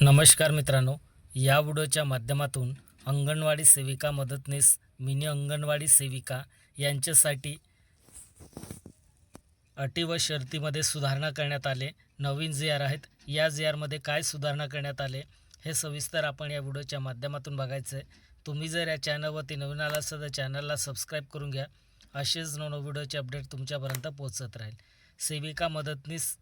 नमस्कार मित्रांनो या व्हिडिओच्या माध्यमातून अंगणवाडी सेविका मदतनीस मिनी अंगणवाडी सेविका यांच्यासाठी अटी व शर्तीमध्ये सुधारणा करण्यात आले. नवीन जे आर आहेत या जे आरमध्ये काय सुधारणा करण्यात आले हे सविस्तर आपण या व्हिडिओच्या माध्यमातून बघायचं आहे तुम्ही जर या चॅनलवरती नवीन आला असाल तर चॅनलला सबस्क्राईब करून घ्या. असेच नवनव व्हिडिओचे अपडेट तुमच्यापर्यंत पोहोचत राहील. सेविका मदतनीस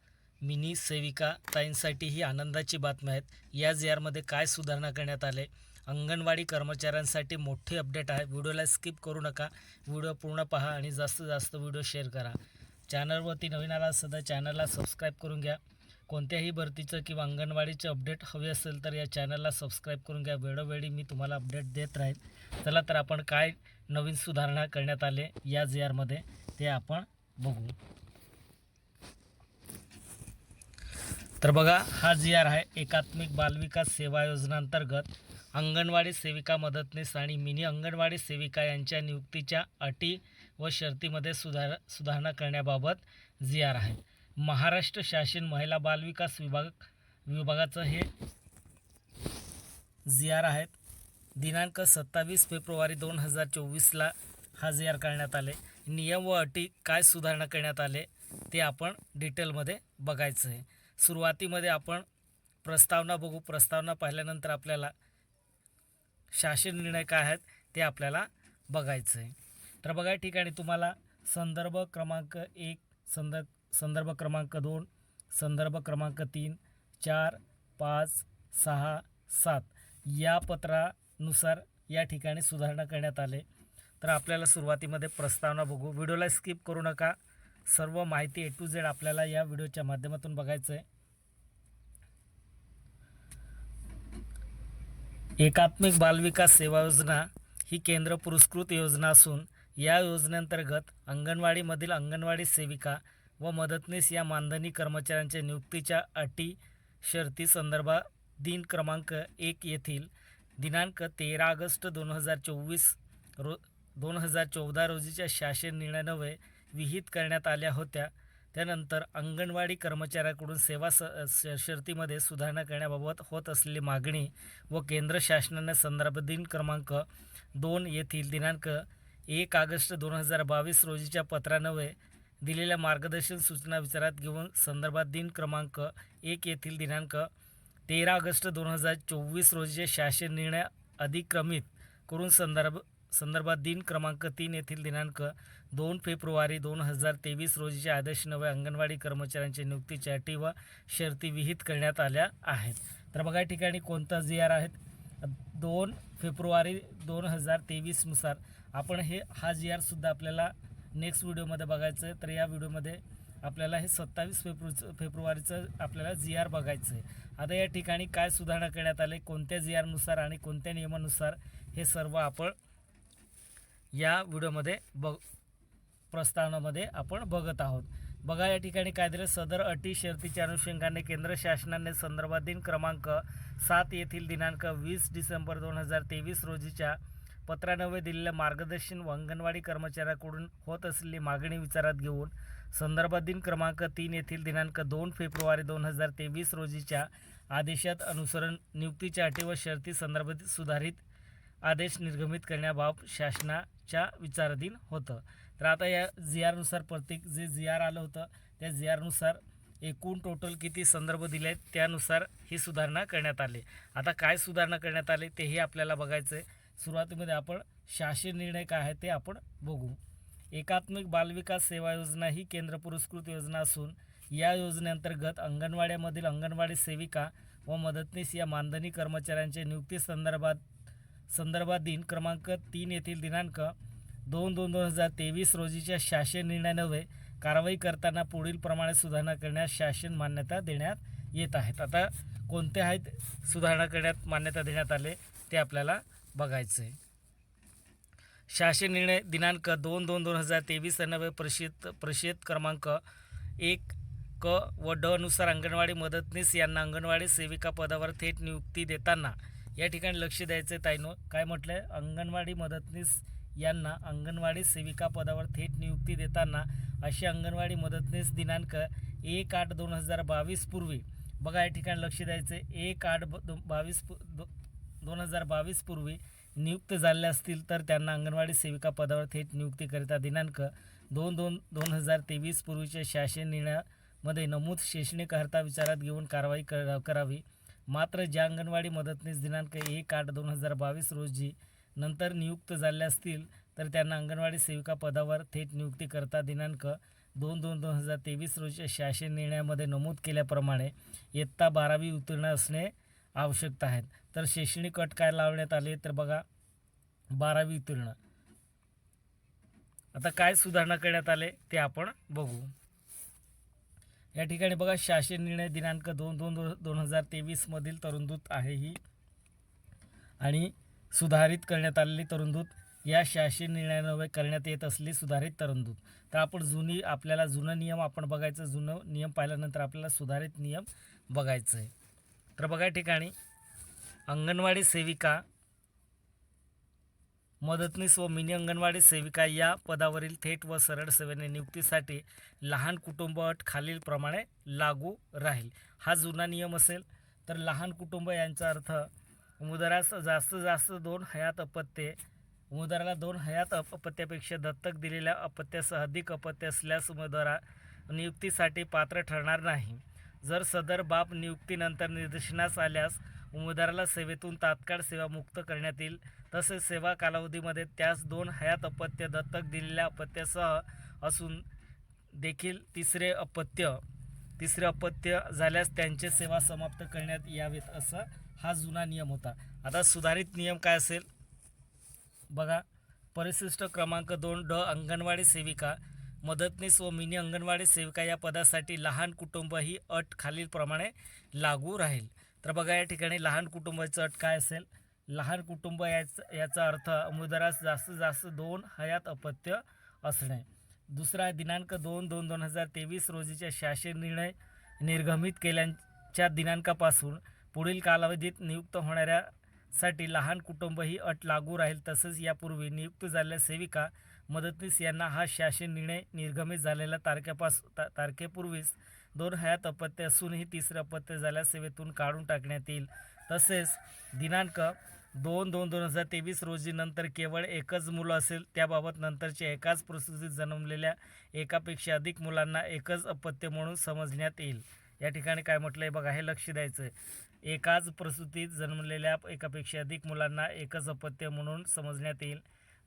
मिनी सेविका ताईंसाठी ही आनंदाची बातमी आहेत. या जे आरमध्ये काय सुधारणा करण्यात आले? अंगणवाडी कर्मचाऱ्यांसाठी मोठी अपडेट आहे. व्हिडिओला स्किप करू नका. व्हिडिओ पूर्ण पहा आणि जास्तीत जास्त व्हिडिओ शेअर करा. चॅनलवरती नवीन आला असेल चॅनलला सबस्क्राईब करून घ्या. कोणत्याही भरतीचं किंवा अंगणवाडीचं अपडेट हवे असेल तर या चॅनलला सबस्क्राईब करून घ्या. वेळोवेळी मी तुम्हाला अपडेट देत राहील चला तर आपण काय नवीन सुधारणा करण्यात आले या जे आरमध्ये ते आपण बघू. तर बघा हा जी आर आहे एकात्मिक बालविकास सेवा योजना अंतर्गत अंगणवाडी सेविका मदतनीस आणि मिनी अंगणवाडी सेविका यांच्या नियुक्तीच्या अटी व शर्तीमध्ये सुधार सुधारणा करण्याबाबत जी आर आहे. महाराष्ट्र शासन महिला बालविकास विभाग विभागाचं हे जी आर आहेत. दिनांक सत्तावीस फेब्रुवारी दोन हजार चोवीसला हा जी आर करण्यात आले. नियम व अटी काय सुधारणा करण्यात आले ते आपण डिटेलमध्ये बघायचं आहे. सुरुवातीमध्ये आपण प्रस्तावना बघू. प्रस्तावना पाहिल्यानंतर आपल्याला शासन निर्णय काय आहेत ते आपल्याला बघायचं आहे तर बघा या ठिकाणी तुम्हाला संदर्भ क्रमांक एक संदर्भ संदर्भ क्रमांक दोन संदर्भ क्रमांक तीन चार पाच सहा सात या पत्रानुसार या ठिकाणी सुधारणा करण्यात आले. तर आपल्याला सुरुवातीमध्ये प्रस्तावना बघू. व्हिडिओला स्किप करू नका. सर्व माहिती ए टू झेड आपल्याला या व्हिडिओच्या माध्यमातून बघायचं आहे एकात्मिक बालविकास सेवा योजना ही केंद्र पुरस्कृत योजना असून या योजनेअंतर्गत अंगणवाडीमधील अंगणवाडी सेविका व मदतनीस या मानधनी कर्मचाऱ्यांच्या नियुक्तीच्या अटी शर्ती संदर्भात दिन क्रमांक एक येथील दिनांक तेरा ऑगस्ट दोन हजार चोवीस रो दोन हजार चौदा रोजीच्या शासन निर्णयान्वये विहित करण्यात आल्या होत्या. त्यानंतर अंगणवाडी कर्मचाऱ्याकडून सेवा स श- शर्तीमध्ये सुधारणा करण्याबाबत होत असलेली मागणी व केंद्र शासनाने संदर्भ दिन क्रमांक दोन येथील दिनांक एक ऑगस्ट दोन हजार बावीस रोजीच्या पत्रानवे दिलेल्या मार्गदर्शन सूचना विचारात घेऊन संदर्भात दिन क्रमांक एक येथील दिनांक तेरा ऑगस्ट दोन हजार चोवीस रोजीचे शासन निर्णय अधिक्रमित करून संदर्भ संदर्भात दिन क्रमांक तीन येथील दिनांक दोन फेब्रुवारी दोन हजार तेवीस रोजीचे आदेश नवे अंगणवाडी कर्मचाऱ्यांच्या नियुक्तीच्या अटी व शर्ती विहित करण्यात आल्या आहेत. तर बघा या ठिकाणी कोणता जी आर आहेत? दोन फेब्रुवारी दोन हजार तेवीसनुसार आपण हे हा जी आरसुद्धा आपल्याला नेक्स्ट व्हिडिओमध्ये बघायचं आहे तर या व्हिडिओमध्ये आपल्याला हे सत्तावीस फेब्रु फेब्रुवारीचं आपल्याला जी आर बघायचं आहे आता या ठिकाणी काय सुधारणा करण्यात आले? कोणत्या जी आरनुसार आणि कोणत्या नियमानुसार हे सर्व आपण या व्हिडिओमध्ये बघ प्रस्तावनामध्ये आपण बघत आहोत. बघा या ठिकाणी काय दिलं सदर अटी शर्तीच्या अनुषंगाने केंद्र शासनाने संदर्भात दिन क्रमांक सात येथील दिनांक वीस डिसेंबर दोन हजार तेवीस रोजीच्या पत्रानवे दिलेल्या मार्गदर्शन व अंगणवाडी कर्मचाऱ्याकडून होत असलेली मागणी विचारात घेऊन संदर्भात दिन क्रमांक तीन येथील दिनांक दोन फेब्रुवारी दोन हजार तेवीस रोजीच्या आदेशात अनुसरण नियुक्तीच्या अटी व शर्ती संदर्भात सुधारित आदेश निर्गमित करण्याबाबत शासनाच्या विचाराधीन होतं. तर आता या जी आरनुसार प्रत्येक जे जी आर आलं होतं त्या जी आरनुसार एकूण टोटल किती संदर्भ दिले आहेत त्यानुसार ही सुधारणा करण्यात आली. आता काय सुधारणा करण्यात आली तेही आपल्याला बघायचं आहे सुरुवातीमध्ये आपण शासन निर्णय काय आहे ते आपण बघू. एकात्मिक बालविकास सेवा योजना ही केंद्र पुरस्कृत योजना असून या योजनेअंतर्गत अंगणवाड्यामधील अंगणवाडी सेविका व मदतनीस या मानधनी कर्मचाऱ्यांच्या नियुक्ती संदर्भात दिन क्रमांक तीन येथील दिनांक दोन दोन दोन हजार तेवीस रोजीच्या शासन निर्णयानवे कारवाई करताना पुढील प्रमाणे सुधारणा करण्यास शासन मान्यता देण्यात येत आहेत. आता कोणते आहेत सुधारणा करण्यात मान्यता देण्यात आले ते आपल्याला बघायचं आहे शासन निर्णय दिनांक दोन दोन दोन हजार तेवीस नव्हे परिषद परिषद क्रमांक एक क व ड नुसार अंगणवाडी मदतनीस यांना अंगणवाडी सेविका पदावर थेट नियुक्ती देताना या ठिकाणी लक्ष द्यायचं ताईनो. काय म्हटलं आहे अंगणवाडी मदतनीस यांना अंगणवाडी सेविका पदावर थेट नियुक्ती देताना अशी अंगणवाडी मदतनीस दिनांक एक आठ दोन हजार बावीस पूर्वी. बघा या ठिकाणी लक्ष द्यायचं एक आठ ब- दो- बावीस पु- दो दोन हजार बावीस पूर्वी नियुक्त झाले असतील तर त्यांना अंगणवाडी सेविका पदावर थेट नियुक्तीकरिता दिनांक दोन दोन दोन हजार तेवीस पूर्वीच्या शासन निर्णयामध्ये नमूद शैक्षणिक अर्हता विचारात घेऊन कारवाई कर करावी. मात्र ज्या अंगणवाडी मदतनीस दिनांक एक आठ दोन हजार बावीस रोजी नंतर नियुक्त झाले असतील तर त्यांना अंगणवाडी सेविका पदावर थेट नियुक्तीकरता दिनांक दोन दोन दोन हजार तेवीस रोजीच्या शासन निर्णयामध्ये नमूद केल्याप्रमाणे इयत्ता बारावी उत्तीर्ण असणे आवश्यकता आहेत. तर शैक्षणिक अट काय लावण्यात आले तर बघा बारावी उत्तीर्ण. आता काय सुधारणा करण्यात आले ते आपण बघू. या ठिकाणी बघा शासन निर्णय दिनांक दोन दोन दोन दोन हजार तेवीसमधील तरुणदूत आहे ही. आणि सुधारित करण्यात आलेली तरुणदूत या शासन निर्णयामुळे करण्यात येत असली सुधारित तरुणदूत तर आपण जुनी आपल्याला जुनं नियम आपण बघायचं जुनं नियम पाहिल्यानंतर आपल्याला सुधारित नियम बघायचं आहे तर बघा या ठिकाणी अंगणवाडी सेविका मदतनीस व मिनी अंगणवाडी सेविका या पदावरील थेट व सरळ सेवेने नियुक्तीसाठी लहान कुटुंब अट खालीलप्रमाणे लागू राहील. हा जुना नियम असेल तर लहान कुटुंब यांचा अर्थ उमेदवारास जास्तीत जास्त दोन हयात अपत्ये उमेदवाराला दोन हयात अपत्यापेक्षा दत्तक दिलेल्या अपत्यासह अधिक अपत्य असल्यास उमेदवारा नियुक्तीसाठी पात्र ठरणार नाही. जर सदर बाब नियुक्तीनंतर निदर्शनास आल्यास उमेदवाराला सेवेतून तात्काळ सेवा मुक्त करण्यात येईल. तसेच सेवा कालावधीमध्ये त्यास दोन हयात अपत्य दत्तक दिलेल्या अपत्यासह असून देखील तिसरे अपत्य तिसरे अपत्य झाल्यास त्यांचे सेवा समाप्त करण्यात यावेत असा हा जुना नियम होता. आता सुधारित नियम काय असेल? बघा. परिशिष्ट क्रमांक दोन ड अंगणवाडी सेविका मदतनीस व मिनी अंगणवाडी सेविका या पदासाठी लहान कुटुंब ही अट खालीलप्रमाणे लागू राहील. तर बघा या ठिकाणी लहान कुटुंबाचं अट काय असेल? लहान कुटुंब याचा याचा अर्थ उमेदवारास जास्तीत जास्त दोन हयात अपत्य असणे. दुसरा दिनांक दोन दोन दोन हजार तेवीस रोजीच्या शासन निर्णय निर्गमित केल्याच्या दिनांकापासून पुढील कालावधीत नियुक्त होणाऱ्यासाठी लहान कुटुंब ही अट लागू राहील. तसंच यापूर्वी नियुक्त झालेल्या सेविका मदतनीस यांना हा शासन निर्णय निर्गमित झालेल्या तारखेपास ता तारखेपूर्वीच दोन हयात अपत्य असूनही तिसरे अपत्य झाल्यास सेवेतून काढून टाकण्यात येईल. तसेच दिनांक दोन दोन दोन हजार तेवीस रोजी नंतर केवळ एकच मुलं असेल त्याबाबत नंतरच्या एकाच प्रसूतीत जन्मलेल्या एकापेक्षा अधिक मुलांना एकच अपत्य म्हणून समजण्यात येईल. या ठिकाणी काय म्हटलं आहे बघा हे लक्ष द्यायचं आहे एकाच प्रसूतीत जन्मलेल्या एकापेक्षा अधिक मुलांना एकच अपत्य म्हणून समजण्यात येईल.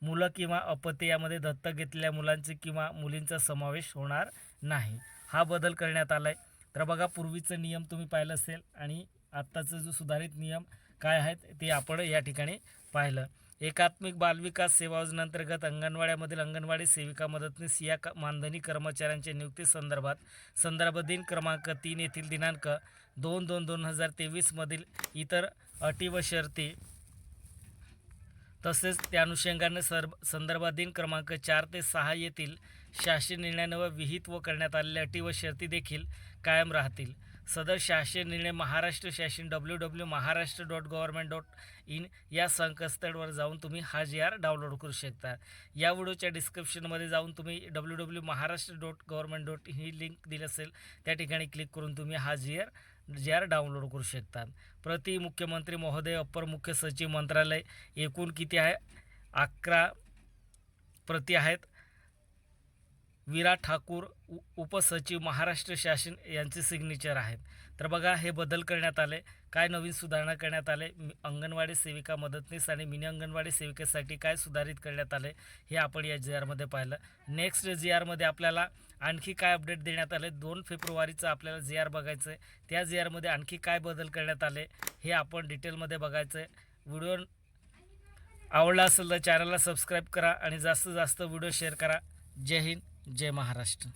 मुलं किंवा अपत्य यामध्ये दत्तक घेतलेल्या मुलांचे किंवा मुलींचा समावेश होणार नाही. हा बदल करण्यात आला आहे तर बघा पूर्वीचं नियम तुम्ही पाहिलं असेल आणि आत्ताचं जो सुधारित नियम काय आहेत ते आपण या ठिकाणी पाहिलं. एकात्मिक बालविकास सेवा योजनेअंतर्गत अंगणवाड्यामधील अंगणवाडी सेविका मदतनीस या क मानधनी कर्मचाऱ्यांच्या नियुक्तीसंदर्भात संदर्भ दिन क्रमांक तीन येथील दिनांक दोन दोन दोन हजार तेवीसमधील इतर अटी व शर्ती तसेच त्या अनुषंगाने सर संदर्भात दिन क्रमांक चार ते सहा येथील शासकीय निर्णयानं विहित व करण्यात आलेल्या अटी व शर्ती देखील कायम राहतील. सदर शासकीय निर्णय महाराष्ट्र शासन W W Maharashtra dot government dot in या संकेतस्थळावर जाऊन तुम्ही हा जी आर डाउनलोड करू शकता. या व्हिडिओच्या डिस्क्रिप्शनमध्ये जाऊन तुम्ही W W Maharashtra dot government dot ही लिंक दिली असेल त्या ठिकाणी क्लिक करून तुम्ही हा G R G R download करू शकतात. प्रति मुख्यमंत्री महोदय अप्पर मुख्य सचिव मंत्रालय एकूण किती आहे? अकरा प्रति आहेत. विराट ठाकूर उ उपसचिव महाराष्ट्र शासन यांचे सिग्नेचर आहेत. तर बघा हे बदल करण्यात आले. काय नवीन सुधारणा करण्यात आले? अंगणवाडी सेविका मदतनीस आणि मिनी अंगणवाडी सेविकेसाठी काय सुधारित करण्यात आले? हे आपण या जी आरमध्ये पाहिलं. नेक्स्ट जी आरमध्ये आपल्याला आणखी काय अपडेट देण्यात आले? दोन फेब्रुवारीचं आपल्याला जी आर बघायचं आहे त्या जी आरमध्ये आणखी काय बदल करण्यात आले? हे आपण डिटेलमध्ये बघायचं आहे व्हिडिओ आवडला असेल तर चॅनलला सबस्क्राईब करा आणि जास्तीत जास्त व्हिडिओ शेअर करा. जय हिंद जय महाराष्ट्र.